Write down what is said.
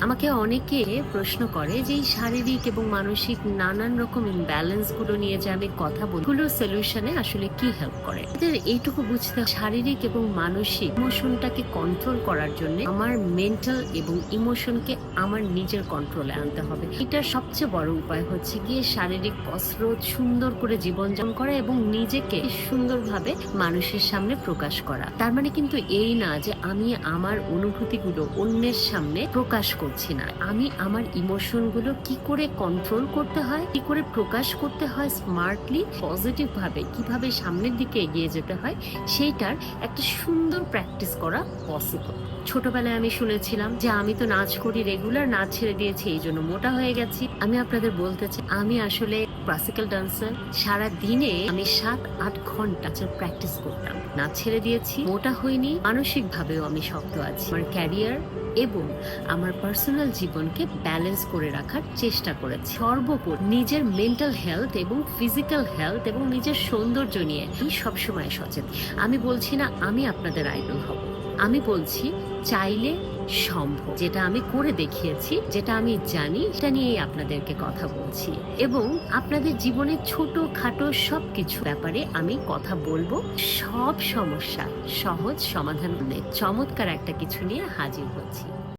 আমাকে অনেকে প্রশ্ন করে যে এই শারীরিক এবং মানসিক নানান রকম ইমব্যালেন্সগুলো নিয়ে যে আমি কথা বলি সলিউশনে আসলে কি হেল্প করে? এদের এইটুকু বুঝতে শারীরিক এবং মানসিক ইমোশনটাকে কন্ট্রোল করার জন্য আমার মেন্টাল এবং ইমোশনকে আমার নিজের কন্ট্রোলে আনতে হবে। এটার সবচেয়ে বড় উপায় হচ্ছে গিয়ে শারীরিক কসরত সুন্দর করে জীবনযাপন করা এবং নিজেকে সুন্দরভাবে মানুষের সামনে প্রকাশ করা। তার মানে কিন্তু এই না যে আমি আমার অনুভূতিগুলো অন্যের সামনে প্রকাশ করছি না। আমি আমার ইমোশনগুলো কি করে কন্ট্রোল করতে হয়, কি করে প্রকাশ করতে হয় স্মার্টলি পজিটিভ ভাবে, কীভাবে সামনের দিকে এগিয়ে যেতে হয়, সেইটার একটা সুন্দর প্র্যাকটিস করা পসিবল ছোটবেলায় আমি শুনেছিলাম যে, আমি তো নাচ করি রেগুলার নাচ ছেড়ে দিয়েছি, এই জন্য মোটা হয়ে গেছি। আমি আপনাদের বলতে চাই, আমি আসলে ক্লাসিক্যাল ডান্সার সারা দিনে আমি সাত, আট ঘণ্টা প্র্যাকটিস করতাম। নাচ ছেড়ে দিয়েছি, মোটা হয়নি মানসিক ভাবেও আমি শক্ত আছি। আমার ক্যারিয়ার এবং আমার পার্সোনাল জীবনকে ব্যালেন্স করে রাখার চেষ্টা করেছি। সর্বোপরি নিজের মেন্টাল হেলথ এবং ফিজিক্যাল হেলথ এবং নিজের সৌন্দর্য নিয়ে আমি সবসময় সচেতন। আমি বলছি না আমি আপনাদের আইডল হব। আমি বলছি, চাইলে সম্ভব। যেটা আমি করে দেখিয়েছি, যেটা আমি জানি, সেটা নিয়েই আপনাদেরকে কথা বলছি। এবং আপনাদের জীবনের ছোট খাটো সব কিছু ব্যাপারে আমি কথা বলব। সব সমস্যা সহজ সমাধান চমৎকার একটা কিছু নিয়ে হাজির হচ্ছি।